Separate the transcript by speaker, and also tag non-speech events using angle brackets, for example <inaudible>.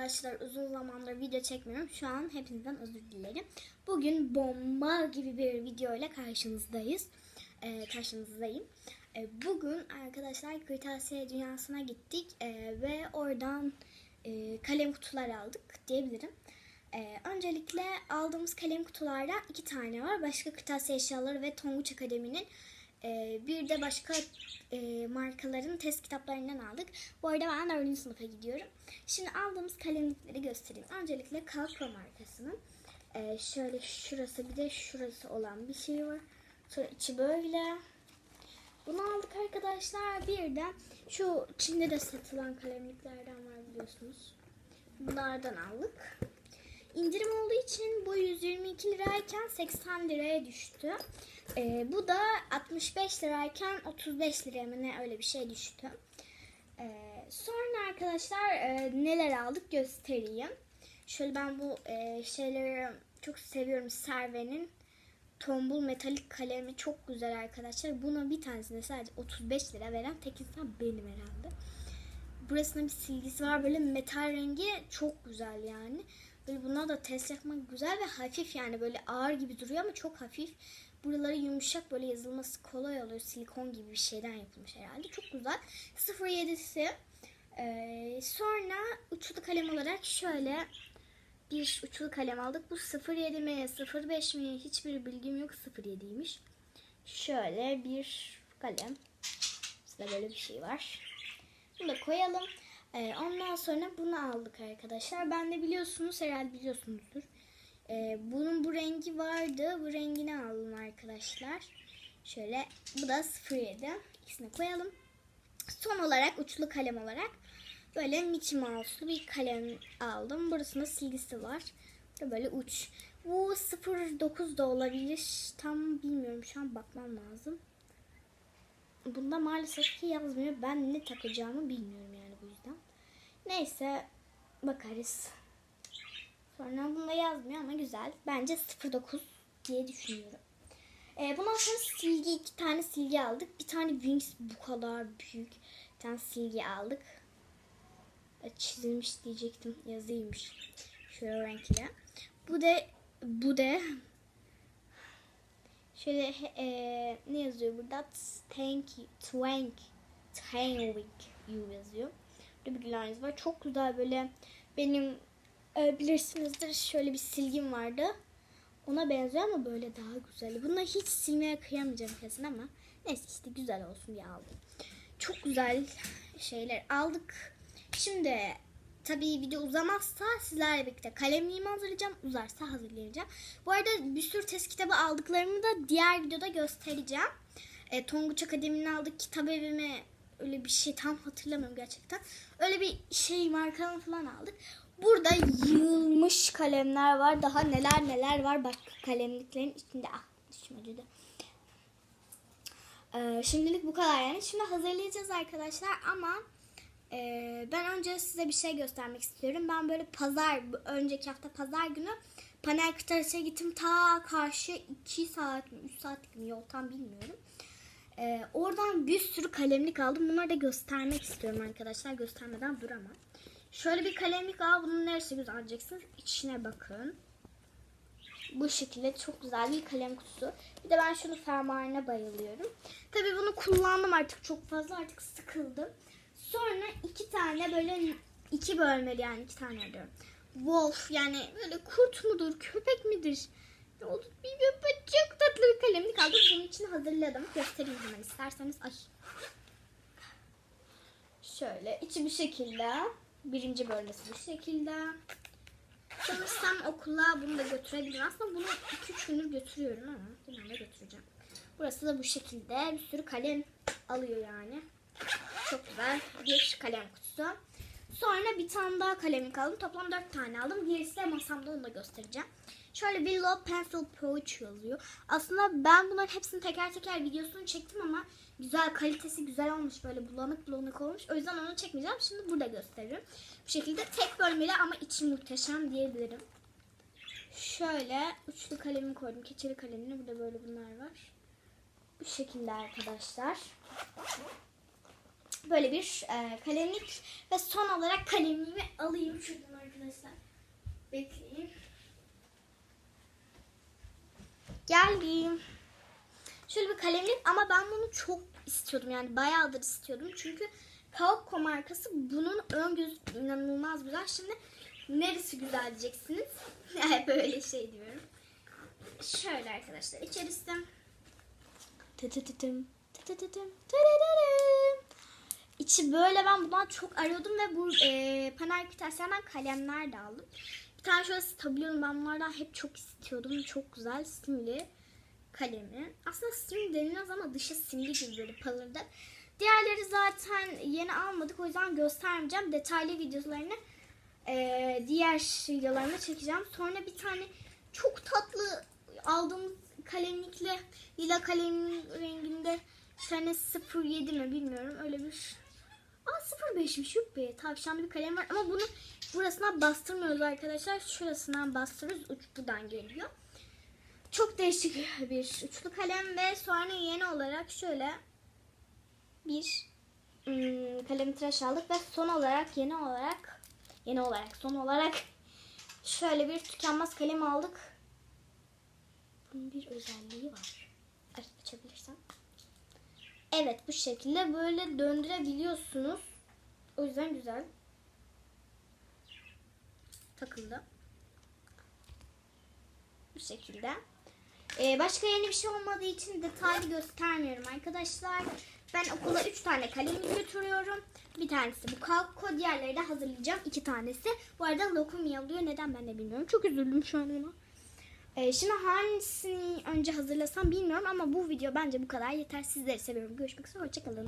Speaker 1: arkadaşlar uzun zamandır video çekmiyorum. Şu an hepinizden özür dilerim. Bugün bomba gibi bir video ile karşınızdayız. Ee, karşınızdayım. Ee, bugün arkadaşlar kırtasiye dünyasına gittik ee, ve oradan e, kalem kutular aldık diyebilirim. Ee, öncelikle aldığımız kalem kutularda iki tane var. Başka kırtasiye eşyaları ve Tonguç Akademi'nin ee, bir de başka e, markaların test kitaplarından aldık. Bu arada ben 4. sınıfa gidiyorum. Şimdi aldığımız kalemlikleri göstereyim. Öncelikle Calco markasının. Ee, şöyle şurası bir de şurası olan bir şey var. Sonra içi böyle. Bunu aldık arkadaşlar. Bir de şu Çin'de de satılan kalemliklerden var biliyorsunuz. Bunlardan aldık. İndirim olduğu için bu 122 lirayken 80 liraya düştü. Ee, bu da 65 lirayken 35 liraya mı ne öyle bir şey düştü. Ee, sonra arkadaşlar e, neler aldık göstereyim. Şöyle ben bu e, şeyleri çok seviyorum. Serve'nin tombul metalik kalemi çok güzel arkadaşlar. Buna bir tanesine sadece 35 lira veren tek insan benim herhalde. Burasında bir silgisi var. Böyle metal rengi çok güzel yani. Böyle bunlar da test yapmak güzel ve hafif yani böyle ağır gibi duruyor ama çok hafif. Buraları yumuşak böyle yazılması kolay oluyor. Silikon gibi bir şeyden yapılmış herhalde. Çok güzel. 07'si. Ee, sonra uçlu kalem olarak şöyle bir uçlu kalem aldık. Bu 07 mi 05 mi hiçbir bilgim yok. 07'ymiş. Şöyle bir kalem. Size böyle bir şey var. Bunu da koyalım. Ee, ondan sonra bunu aldık arkadaşlar. Ben de biliyorsunuz herhalde biliyorsunuzdur. Ee, bunun bu rengi vardı. Bu rengini aldım arkadaşlar. Şöyle bu da 07. İkisini koyalım. Son olarak uçlu kalem olarak böyle Mickey Mouse'lu bir kalem aldım. Burasında silgisi var. Böyle uç. Bu 09 da olabilir. Tam bilmiyorum. Şu an bakmam lazım. Bunda maalesef ki yazmıyor. Ben ne takacağımı bilmiyorum yani. Neyse bakarız. Sonra bunda yazmıyor ama güzel. Bence 09 diye düşünüyorum. Ee, bundan sonra silgi iki tane silgi aldık. Bir tane Wings bu kadar büyük. Bir tane silgi aldık. Çizilmiş diyecektim. Yazıymış. Şöyle renkli. Bu da bu da şöyle e, ne yazıyor burada? Thank you. Twank. Thank you yazıyor. Gülaniz var. Çok güzel böyle benim e, bilirsinizdir şöyle bir silgim vardı. Ona benziyor ama böyle daha güzel. Bunları hiç silmeye kıyamayacağım kesin ama neyse işte güzel olsun diye aldım. Çok güzel şeyler aldık. Şimdi tabii video uzamazsa sizlerle birlikte kalemliğimi hazırlayacağım. Uzarsa hazırlayacağım. Bu arada bir sürü test kitabı aldıklarımı da diğer videoda göstereceğim. E, Tonguç Akademi'nin aldık kitap evime öyle bir şey tam hatırlamıyorum gerçekten. Öyle bir şey markadan falan aldık. Burada yığılmış kalemler var. Daha neler neler var başka kalemliklerin içinde. Ah düşmedi de. Ee, şimdilik bu kadar yani. Şimdi hazırlayacağız arkadaşlar ama e, ben önce size bir şey göstermek istiyorum. Ben böyle pazar, önceki hafta pazar günü panel kıtarışa gittim. Ta karşı 2 saat mi 3 saatlik mi yol tam bilmiyorum. Ee, oradan bir sürü kalemlik aldım. Bunları da göstermek istiyorum arkadaşlar. Göstermeden duramam. Şöyle bir kalemlik al. Bunun neresi güzel alacaksınız? İçine bakın. Bu şekilde çok güzel bir kalem kutusu. Bir de ben şunu fermuarına bayılıyorum. Tabii bunu kullandım artık çok fazla. Artık sıkıldım. Çok iki tane böyle iki bölmeli yani iki tane diyorum. Wolf yani böyle kurt mudur, köpek midir? Ne olur bilmiyorum. Böyle Çok tatlı bir kalemlik aldım. Bunun için hazırladım. Göstereyim hemen isterseniz. Ay. Şöyle içi bir şekilde. Birinci bölmesi bu şekilde. Sanırsam okula bunu da götürebilirim. Aslında bunu 2-3 gündür götürüyorum ama yine de götüreceğim. Burası da bu şekilde. Bir sürü kalem alıyor yani. Çok güzel bir kalem kutusu. Sonra bir tane daha kalemlik aldım. Toplam 4 tane aldım. Gerisi de masamda onu da göstereceğim. Şöyle Willow Pencil Pouch yazıyor. Aslında ben bunların hepsini teker teker videosunu çektim ama güzel kalitesi güzel olmuş. Böyle bulanık bulanık olmuş. O yüzden onu çekmeyeceğim. Şimdi burada gösteririm. Bu şekilde tek bölmeli ama içi muhteşem diyebilirim. Şöyle uçlu kalemi koydum. Keçeli kalemini. Burada böyle bunlar var. Bu şekilde arkadaşlar. Böyle bir e, kalemlik ve son olarak kalemimi alayım şuradan arkadaşlar. Bekleyin. Geldim. Şöyle bir kalemlik ama ben bunu çok istiyordum yani bayağıdır istiyordum. Çünkü Kaoko markası bunun ön gözü inanılmaz güzel. Şimdi neresi güzel diyeceksiniz. <laughs> Böyle şey diyorum. Şöyle arkadaşlar içerisi Tıtıtıtım, tıtıtıtım, tırırırım. İçi böyle ben bundan çok arıyordum ve bu e, Panel Kırtasiye'den kalemler de aldım. Bir tane şöyle stabilo ben bunlardan hep çok istiyordum. Çok güzel simli kalemi. Aslında simli denilmez ama dışı simli gibi böyle palırdı. Diğerleri zaten yeni almadık o yüzden göstermeyeceğim. Detaylı videolarını e, diğer videolarımda çekeceğim. Sonra bir tane çok tatlı aldığımız kalemlikle lila kalem renginde bir tane 07 mi bilmiyorum öyle bir Aa 05'miş yok be. Tavşanlı bir kalem var ama bunu burasına bastırmıyoruz arkadaşlar. Şurasından bastırıyoruz. Uç buradan geliyor. Çok değişik bir uçlu kalem ve sonra yeni olarak şöyle bir hmm, kalem tıraş aldık ve son olarak yeni olarak yeni olarak son olarak şöyle bir tükenmez kalem aldık. Bunun bir özelliği var. Aç- Açabilirsem. Evet bu şekilde böyle döndürebiliyorsunuz. O yüzden güzel. Takıldı. Bu şekilde. Ee, başka yeni bir şey olmadığı için detaylı göstermiyorum arkadaşlar. Ben okula 3 tane kalemi götürüyorum. Bir tanesi bu kalko, diğerleri de hazırlayacağım. 2 tanesi. Bu arada lokum yalıyor. Neden ben de bilmiyorum. Çok üzüldüm şu an ona. Ee, şimdi hangisini önce hazırlasam bilmiyorum ama bu video bence bu kadar yeter. Sizleri seviyorum. Görüşmek üzere. Hoşçakalın.